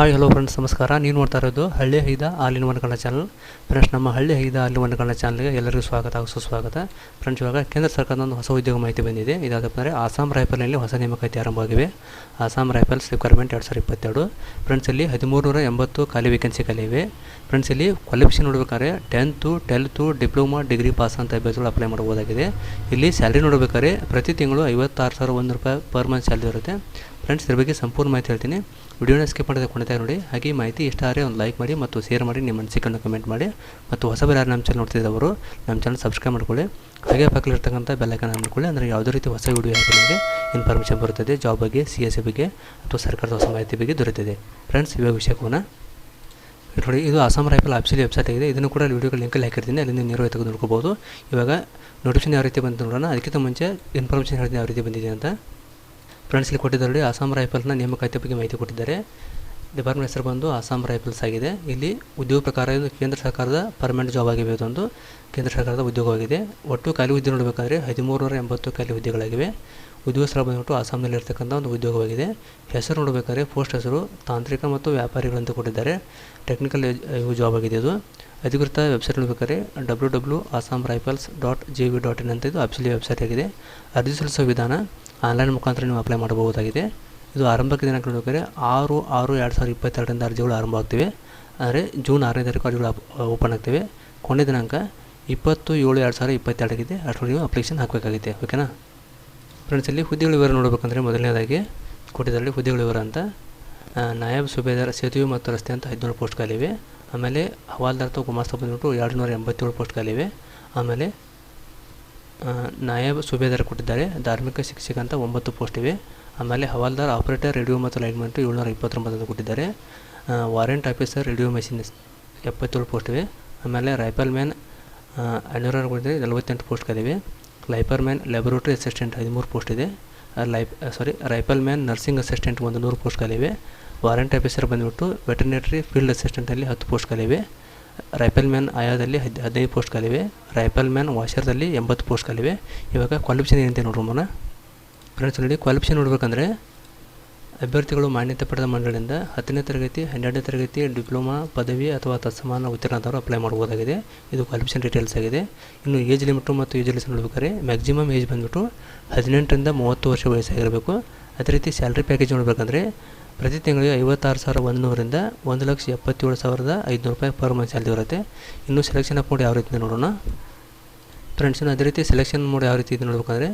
Hi hello friends ನಮಸ್ಕಾರ. ನೀವು ನೋಡ್ತಾ ಇರೋದು ಹಳ್ಳಿ ಹೈದ ಹಾಲಿನ ವನಕರಣ ಚಾನಲ್ ಫ್ರೆಂಡ್ಸ್ ನಮ್ಮ ಹಳ್ಳಿ ಹೈದ ಹಾಲಿನ ವನಕರಣ ಚಾನಲ್ಗೆ ಎಲ್ಲರಿಗೂ ಸ್ವಾಗತ, ಹಾಗೂ ಸುಸ್ವಾಗತ. ಫ್ರೆಂಡ್ಸ್ ಇವಾಗ ಕೇಂದ್ರ ಸರ್ಕಾರದ ಒಂದು ಹೊಸ ಉದ್ಯೋಗ ಮಾಹಿತಿ ಬಂದಿದೆ. ಇದಾದಪ್ಪ ಅಂದರೆ ಆಸಾಂ ರೈಫಲ್ನಲ್ಲಿ ಹೊಸ ನೇಮಕಾತಿ ಆರಂಭವಾಗಿವೆ. ಆಸಾಂ ರೈಫಲ್ಸ್ ರಿಕ್ವೈರ್ಮೆಂಟ್ ಎರಡು ಸಾವಿರದ ಇಪ್ಪತ್ತೆರಡು. ಫ್ರೆಂಡ್ಸಲ್ಲಿ ಹದಿಮೂರು ನೂರ ಎಂಬತ್ತು ಖಾಲಿ ವೇಕೆನ್ಸಿಗಳಿವೆ ಫ್ರೆಂಡ್ಸಲ್ಲಿ ಕ್ವಾಲಿಫಿಕೇಷನ್ ನೋಡಬೇಕಾದ್ರೆ tenth twelfth diploma degree pass ಅಂತ ಅಭ್ಯರ್ಥಿಗಳು ಅಪ್ಲೈ ಮಾಡ್ಬೋದಾಗಿದೆ ಇಲ್ಲಿ ಸ್ಯಾಲ್ರಿ ನೋಡಬೇಕಾದ್ರೆ ಪ್ರತಿ ತಿಂಗಳು ಐವತ್ತಾರು ಸಾವಿರ ಒಂದು ರೂಪಾಯಿ ಪರ್ ಮಂತ್ ಸ್ಯಾಲ್ರಿ ಇರುತ್ತೆ. ಫ್ರೆಂಡ್ಸ್ ಇದ್ರ ಬಗ್ಗೆ ಸಂಪೂರ್ಣ ಮಾಹಿತಿ ಹೇಳ್ತೀನಿ. ವಿಡಿಯೋನ ಸ್ಕಿಪ್ ಮಾಡಿದ ಕೊನೆತಾಗ ನೋಡಿ, ಹಾಗೆ ಮಾಹಿತಿ ಇಷ್ಟ ಆದರೆ ಒಂದು ಲೈಕ್ ಮಾಡಿ ಮತ್ತು ಶೇರ್ ಮಾಡಿ, ನಿಮ್ಮ ಅನಿಸಿಕೆಯನ್ನು ಕಮೆಂಟ್ ಮಾಡಿ ಮತ್ತು ಹೊಸಬರು ಯಾರು ನಮ್ಮ ಚಾನಲ್ ನೋಡ್ತಿದ್ದವರು, ನಮ್ಮ ಚಾನಲ್ ಸಬ್ಸ್ಕ್ರೈಬ್ ಮಾಡ್ಕೊಳ್ಳಿ. ಹಾಗೆ ಪಕ್ಕದಲ್ಲಿರ್ತಕ್ಕಂಥ ಬೆಲ್ಲೈಕನ್ ಮಾಡ್ಕೊಳ್ಳಿ. ಅಂದರೆ ಯಾವುದೇ ರೀತಿ ಹೊಸ ವಿಡಿಯೋ ಹಾಕಿ ನಿಮಗೆ ಇನ್ಫಾರ್ಮೇಷನ್ ಬರುತ್ತದೆ ಜಾಬ್ ಬಗ್ಗೆ ಸಿ ಎಸ್ ಸಿ ಬಗ್ಗೆ ಅಥವಾ ಸರ್ಕಾರದ ಹೊಸ ಮಾಹಿತಿ ಬಗ್ಗೆ ದೊರೆತಿದೆ ಫ್ರೆಂಡ್ಸ್ ಇವಾಗ ವಿಷಯ ಹೋಗೋಣ. ನೋಡಿ, ಇದು ಅಸ್ಸಾಂ ರೈಫಲ್ ಆಫೀಸಿಯಲ್ ವೆಬ್ಸೈಟ್ ಆಗಿದೆ. ಇದನ್ನು ಕೂಡ ವಿಡಿಯೋಗಳು ಲಿಂಕಲ್ಲಿ ಹಾಕಿರ್ತೀನಿ. ಅಲ್ಲಿಂದ ನೇರವಾಗಿ ತೆಗೆದು ನೋಡ್ಕೋಬೋದು. ಇವಾಗ ನೋಟಿಫಿಕೇಶನ್ ಯಾವ ರೀತಿ ಬಂತು ನೋಡೋಣ. ಅದಕ್ಕಿಂತ ಮುಂಚೆ ಇನ್ಫಾರ್ಮೇಷನ್ ಹೇಳ್ತೀನಿ ಯಾವ ರೀತಿ ಬಂದಿದೆ ಅಂತ. ಫ್ರೆಂಡ್ಸ್ ಇಲ್ಲಿ ಕೊಟ್ಟಿದ್ದಾರೆ ಅಸ್ಸಾಂ ರೈಫಲ್ನ ನೇಮಕಾತಿ ಬಗ್ಗೆ ಮಾಹಿತಿ ಕೊಟ್ಟಿದ್ದಾರೆ. ಡಿಪಾರ್ಟ್ಮೆಂಟ್ ಹೆಸರು ಬಂದು ಅಸ್ಸಾಂ ರೈಫಲ್ಸ್ ಆಗಿದೆ. ಇಲ್ಲಿ ಉದ್ಯೋಗ ಪ್ರಕಾರ ಕೇಂದ್ರ ಸರ್ಕಾರದ ಪರ್ಮನೆಂಟ್ ಜಾಬ್ ಆಗಿವೆ ಇದೊಂದು. ಕೇಂದ್ರ ಸರ್ಕಾರದ ಉದ್ಯೋಗವಾಗಿದೆ. ಒಟ್ಟು ಖಾಲಿ ಹುದ್ದೆ ನೋಡಬೇಕಾದ್ರೆ ಹದಿಮೂರು ನೂರ ಎಂಬತ್ತು ಖಾಲಿ ಹುದ್ದೆಗಳಾಗಿವೆ. ಉದ್ಯೋಗ ಸ್ಥಳ ಬಂದ್ಬಿಟ್ಟು ಅಸ್ಸಾಂನಲ್ಲಿರ್ತಕ್ಕಂಥ ಒಂದು ಉದ್ಯೋಗವಾಗಿದೆ. ಹೆಸರು ನೋಡಬೇಕಾದ್ರೆ ಪೋಸ್ಟ್ ಹೆಸರು, ತಾಂತ್ರಿಕ ಮತ್ತು ವ್ಯಾಪಾರಿಗಳಂತ ಕೊಟ್ಟಿದ್ದಾರೆ. ಟೆಕ್ನಿಕಲ್ ಜಾಬ್ ಆಗಿದೆ ಇದು ಅಧಿಕೃತ ವೆಬ್ಸೈಟ್ ನೋಡಬೇಕಾದ್ರೆ W W Assam rifles dot G V dot in ಅಂತ ಇದು ಅಫಿಷಿಯಲ್ ವೆಬ್ಸೈಟ್ ಆಗಿದೆ. ಅರ್ಜಿ ಸಲ್ಲಿಸೋ ವಿಧಾನ ಆನ್ಲೈನ್ ಮುಖಾಂತರ ನೀವು ಅಪ್ಲೈ ಮಾಡಬಹುದಾಗಿದೆ. ಇದು ಆರಂಭಕ್ಕೆ ದಿನಾಂಕ ನೋಡಬೇಕಾದ್ರೆ ಆರು ಆರು, ಎರಡು ಸಾವಿರದ ಇಪ್ಪತ್ತೆರಡರಿಂದ ಅರ್ಜಿಗಳು ಆರಂಭ ಆಗ್ತಿವೆ. ಅಂದರೆ ಜೂನ್ ಆರನೇ ತಾರೀಕು ಅರ್ಜಿಗಳು ಓಪನ್ ಆಗ್ತಿವೆ. ಕೊನೆ ದಿನಾಂಕ ಇಪ್ಪತ್ತು ಏಳು ಎರಡು ಸಾವಿರದ ಇಪ್ಪತ್ತೆರಡಾಗಿದೆ ಅಷ್ಟು ನೀವು ಅಪ್ಲಿಕೇಶನ್ ಹಾಕಬೇಕಾಗಿದೆ ಓಕೆನಾ? ಫ್ರೆಂಡ್ಸ್, ಇಲ್ಲಿ ಹುದ್ದೆಗಳ ವಿವರ ನೋಡಬೇಕಂದ್ರೆ ಮೊದಲನೇದಾಗಿ ಕೊಟ್ಟಿದ್ದರಲ್ಲಿ ಹುದ್ದೆಗಳ ವಿವರ ಅಂತ ನಾಯಬ್ ಸುಬೇದಾರ್ ಸೇತುವೆ ಮತ್ತು ರಸ್ತೆ ಅಂತ ಹದಿನೇಳು ಪೋಸ್ಟ್ಗಳಿವೆ. ಆಮೇಲೆ ಹವಾಲ್ದಾರ್ ಅಥವಾ ಗುಮಾಸ್ತ ಬಂದ್ಬಿಟ್ಟು ಎರಡು ನೂರ ಎಂಬತ್ತೇಳು ಪೋಸ್ಟ್ಗಳಿವೆ. ಆಮೇಲೆ ನಾಯಬ್ ಸುಬೇದಾರ್ ಕೊಟ್ಟಿದ್ದಾರೆ. ಧಾರ್ಮಿಕ ಶಿಕ್ಷಕ ಅಂತ ಒಂಬತ್ತು ಪೋಸ್ಟ್ ಇವೆ. ಆಮೇಲೆ ಹವಾಲ್ದಾರ್ ಆಪರೇಟರ್ ರೇಡಿಯೋ ಮತ್ತು ಲೈನ್ಮೆಂಟು ಏಳ್ನೂರ ಇಪ್ಪತ್ತೊಂಬತ್ತು ಕೊಟ್ಟಿದ್ದಾರೆ. ವಾರೆಂಟ್ ಆಫೀಸರ್ ರೇಡಿಯೋ ಮೆಷಿನ್ ಎಪ್ಪತ್ತೇಳು ಪೋಸ್ಟ್ ಇವೆ. ಆಮೇಲೆ ರೈಫಲ್ ಮ್ಯಾನ್ ಐನೂರ ಕೊಟ್ಟಿದ್ದಾರೆ ನಲವತ್ತೆಂಟು ಪೋಸ್ಟ್ ಕದಿವೆ ಲೈಪರ್ ಮ್ಯಾನ್ ಲ್ಯಾಬೊರೇಟರಿ ಅಸಿಸ್ಟೆಂಟ್ ಹದಿಮೂರು ಪೋಸ್ಟ್ ಇದೆ. ಲೈಫ್ ಸಾರಿ ರೈಫಲ್ ಮ್ಯಾನ್ ನರ್ಸಿಂಗ್ ಅಸಿಸ್ಟೆಂಟ್ ಒಂದು ನೂರು ಪೋಸ್ಟ್ಗಳಿವೆ ವಾರೆಂಟ್ ಆಫೀಸರ್ ಬಂದುಬಿಟ್ಟು ವೆಟರ್ನರಿ ಫೀಲ್ಡ್ ಅಸಿಸ್ಟೆಂಟಲ್ಲಿ ಹತ್ತು ಪೋಸ್ಟ್ಗಳಿವೆ ರೈಫಲ್ ಮ್ಯಾನ್ ಆಯಾದಲ್ಲಿ ಹದ್, ಹದಿನೈದು ಪೋಸ್ಟ್ಗಳಿವೆ. ರೈಫಲ್ ಮ್ಯಾನ್ ವಾಷರ್ದಲ್ಲಿ ಎಂಬತ್ತು ಪೋಸ್ಟ್ಗಳಿವೆ. ಇವಾಗ ಕ್ವಾಲಿಫಿಕೇಷನ್ ಏನಂತ ನೋಡ್ರಮ್ಮನ ಫ್ರೆಂಡ್ಸ್ ನೋಡಿ ಕ್ವಾಲಿಫಿಕೇಷನ್ ನೋಡ್ಬೇಕಂದ್ರೆ ಅಭ್ಯರ್ಥಿಗಳು ಮಾನ್ಯತೆ ಪಡೆದ ಮಂಡಳಿಯಿಂದ ಹತ್ತನೇ ತರಗತಿ, ಹನ್ನೆರಡನೇ ತರಗತಿ ಡಿಪ್ಲೊಮಾ, ಪದವಿ ಅಥವಾ ತತ್ಸಮಾನ ಉತ್ತೀರ್ಣದವರು ಅಪ್ಲೈ ಮಾಡ್ಬೋದಾಗಿದೆ. ಇದು ಕ್ವಾಲಿಫಿಕೇಷನ್ ಡೀಟೇಲ್ಸ್ ಆಗಿದೆ. ಇನ್ನು ಏಜ್ ಲಿಮಿಟು ಮತ್ತು ಏಜ್ ಲಿಮಿಟ್ ನೋಡ್ಬೇಕಾದ್ರೆ ಮ್ಯಾಕ್ಸಿಮಮ್ ಏಜ್ ಬಂದುಬಿಟ್ಟು ಹದಿನೆಂಟರಿಂದ ಮೂವತ್ತು ವರ್ಷ ವಯಸ್ಸಾಗಿರಬೇಕು. ಅದೇ ರೀತಿ ಸ್ಯಾಲ್ರಿ ಪ್ಯಾಕೇಜ್ ನೋಡಬೇಕಂದ್ರೆ ಪ್ರತಿ ತಿಂಗಳಿಗೆ ಐವತ್ತಾರು ಸಾವಿರ ಒಂದುನೂರಿಂದ ಒಂದು ಲಕ್ಷ ಎಪ್ಪತ್ತೇಳು ಸಾವಿರದ ಐದುನೂರು ರೂಪಾಯಿ ಪರ್ ಮಂತ್ ಸ್ಯಾಲ್ರಿ ಇರುತ್ತೆ ಇನ್ನು ಸೆಲೆಕ್ಷನ್ ಅಪ್ ಮೋಡ್ ಯಾವ ರೀತಿ ನೋಡೋಣ. ಫ್ರೆಂಡ್ಸ್ ಅದೇ ರೀತಿ ಸೆಲೆಕ್ಷನ್ ಮೋಡ್ ಯಾವ ರೀತಿ ಇದು ನೋಡ್ಬೇಕಂದ್ರೆ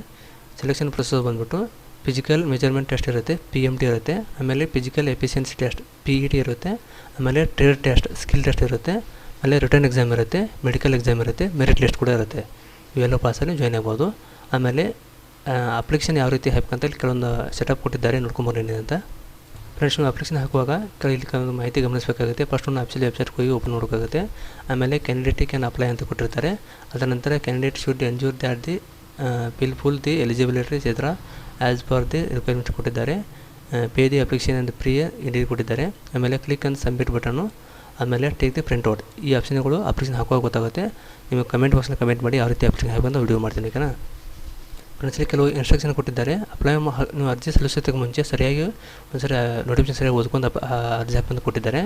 ಸೆಲೆಕ್ಷನ್ ಪ್ರೊಸೆಸ್ ಬಂದುಬಿಟ್ಟು ಫಿಸಿಕಲ್ ಮೆಜರ್ಮೆಂಟ್ ಟೆಸ್ಟ್ ಇರುತ್ತೆ ಪಿ ಎಂ ಟಿ ಇರುತ್ತೆ, ಆಮೇಲೆ physical efficiency test P E T ಇರುತ್ತೆ, ಆಮೇಲೆ ಟ್ರೇಡ್ ಟೆಸ್ಟ್ ಸ್ಕಿಲ್ ಟೆಸ್ಟ್ ಇರುತ್ತೆ, ಆಮೇಲೆ ರಿಟರ್ನ್ ಎಕ್ಸಾಮ್ ಇರುತ್ತೆ ಮೆಡಿಕಲ್ ಎಕ್ಸಾಮ್ ಇರುತ್ತೆ ಮೆರಿಟ್ ಲಿಸ್ಟ್ ಕೂಡ ಇರುತ್ತೆ. ಇವೆಲ್ಲ ಪಾಸಲ್ಲಿ ಜಾಯ್ನ್ ಆಗ್ಬೋದು. ಆಮೇಲೆ ಅಪ್ಲಿಕೇಶನ್ ಯಾವ ರೀತಿ ಹಾಕ್ಬೇಕಂತ ಇಲ್ಲಿ ಕೆಲವೊಂದು ಸೆಟಪ್ ಕೊಟ್ಟಿದ್ದಾರೆ ನೋಡ್ಕೊಂಬರ್ತೀನಿ ಅಂತ. ಫ್ರೆಂಡ್ಸ್ ಅಪ್ಲಿಕೇಶನ್ ಹಾಕುವಾಗ ಇಲ್ಲಿ ಮಾಹಿತಿ ಗಮನಿಸಬೇಕಾಗುತ್ತೆ. ಫಸ್ಟ್ ಒಂದು ಆಫೀಸಿಯಲ್ ವೆಬ್ಸೈಟ್ ಹೋಗಿ ಓಪನ್ ಮಾಡಬೇಕಾಗುತ್ತೆ ಆಮೇಲೆ ಕ್ಯಾಂಡಿಡೇಟ್ ಕ್ಯಾನ್ ಅಪ್ಲೈ ಅಂತ ಕೊಟ್ಟಿರ್ತಾರೆ. ಅದರ ನಂತರ candidate should ensure that the fulfil the eligibility criteria as per the requirement ಕೊಟ್ಟಿದ್ದಾರೆ. ಪೇ ದಿ ಅಪ್ಲಿಕೇಶನ್ ಅಂತ ಪ್ರಿಯ ಇಡೀ ಕೊಟ್ಟಿದ್ದಾರೆ. ಆಮೇಲೆ ಕ್ಲಿಕ್ ಅಂತ ಸಬ್ಮಿಟ್ ಬಟನ್ನು ಆಮೇಲೆ ಟೇಕ್ ದಿ ಪ್ರಿಂಟ್ ಔಟ್ ಈ ಆಪ್ಷನ್ಗಳು ಅಪ್ಲಿಕೇಶನ್ ಹಾಕುವಾಗ ಗೊತ್ತಾಗುತ್ತೆ. ನಿಮಗೆ ಕಮೆಂಟ್ ಬಾಕ್ಸ್ನ ಕಮೆಂಟ್ ಮಾಡಿ ಯಾವ ರೀತಿ ಆಪ್ಷನ್ ಹಾಕಿ ವಿಡಿಯೋ ಮಾಡ್ತೀನಿ ಓಕೆನಾ ಫ್ರೆಂಡ್ಸಲ್ಲಿ ಕೆಲವು ಇನ್ಸ್ಟ್ರಕ್ಷನ್ ಕೊಟ್ಟಿದ್ದಾರೆ. ಅಪ್ಲೈ ನೀವು ಅರ್ಜಿ ಸಲ್ಲಿಸೋದಕ್ಕೆ ಮುಂಚೆ ಸರಿಯಾಗಿ ಒಂದ್ಸರಿ ನೋಟಿಫಿಕೇಶನ್ ಸರಿಯಾಗಿ ಓದ್ಕೊಂಡು ಅರ್ಜಿ ಹಾಕೊಂಡು ಕೊಟ್ಟಿದ್ದಾರೆ.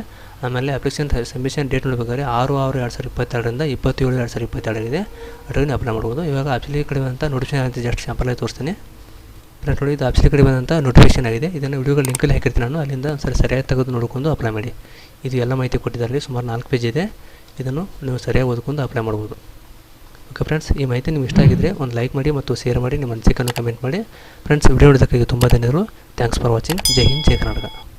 ಆಮೇಲೆ ಅಪ್ಲಿಕೇಶನ್ ಸಬ್ಮಿಷನ್ ಡೇಟ್ ನೋಡಬೇಕಾದ್ರೆ ಆರು ಆರು ಎರಡು ಸಾವಿರದ ಇಪ್ಪತ್ತೆರಡರಿಂದ ಇಪ್ಪತ್ತೇಳು ಎರಡು ಸಾವಿರದ ಇಪ್ಪತ್ತೆರಡರಿದೆ ಅದರಲ್ಲಿ ಅಪ್ಲೈ ಮಾಡ್ಬೋದು. ಇವಾಗ ಆಪ್ಷಲಿ ಕಡೆ ಬಂದಂಥ ನೋಟಿಫಿಕೇಶನ್ ಅಂತ ಜಸ್ಟ್ ಸ್ಯಾಂಪಲ್ ತೋರಿಸ್ತೀನಿ. ಫ್ರೆಂಡ್ ನೋಡಿ, ಇದು ಆಪ್ಷಲಿ ಕಡೆ ಬಂದಂಥ ನೋಟಿಫಿಕೇಶನ್ ಆಗಿದೆ. ಇದನ್ನು ವಿಡಿಯೋಗಳು ಲಿಂಕಲ್ಲಿ ಹಾಕಿರ್ತೀನಿ ನಾನು. ಅಲ್ಲಿಂದ ಸರಿ ಸರಿಯಾಗಿ ತೆಗೆದು ನೋಡ್ಕೊಂಡು ಅಪ್ಲೈ ಮಾಡಿ. ಇದು ಎಲ್ಲ ಮಾಹಿತಿ ಕೊಟ್ಟಿದ್ದಾರೆ. ಸುಮಾರು ನಾಲ್ಕು ಪೇಜ್ ಇದೆ. ಇದನ್ನು ನೀವು ಸರಿಯಾಗಿ ಓದ್ಕೊಂಡು ಅಪ್ಲೈ ಮಾಡ್ಬೋದು. ಓಕೆ ಫ್ರೆಂಡ್ಸ್ ಈ ಮಾಹಿತಿ ನಿಮ್ಗೆ ಇಷ್ಟ ಆಗಿದ್ರೆ ಒಂದು ಲೈಕ್ ಮಾಡಿ ಮತ್ತು ಶೇರ್ ಮಾಡಿ, ನಿಮ್ಮ ಅನಿಸಿಕೆಯನ್ನು ಕಮೆಂಟ್ ಮಾಡಿ. ಫ್ರೆಂಡ್ಸ್ ವಿಡಿಯೋ ನೋಡೋದಕ್ಕಾಗಿ ತುಂಬ ಧನ್ಯರು. Thanks for watching Jai Hind, Jai Karnataka.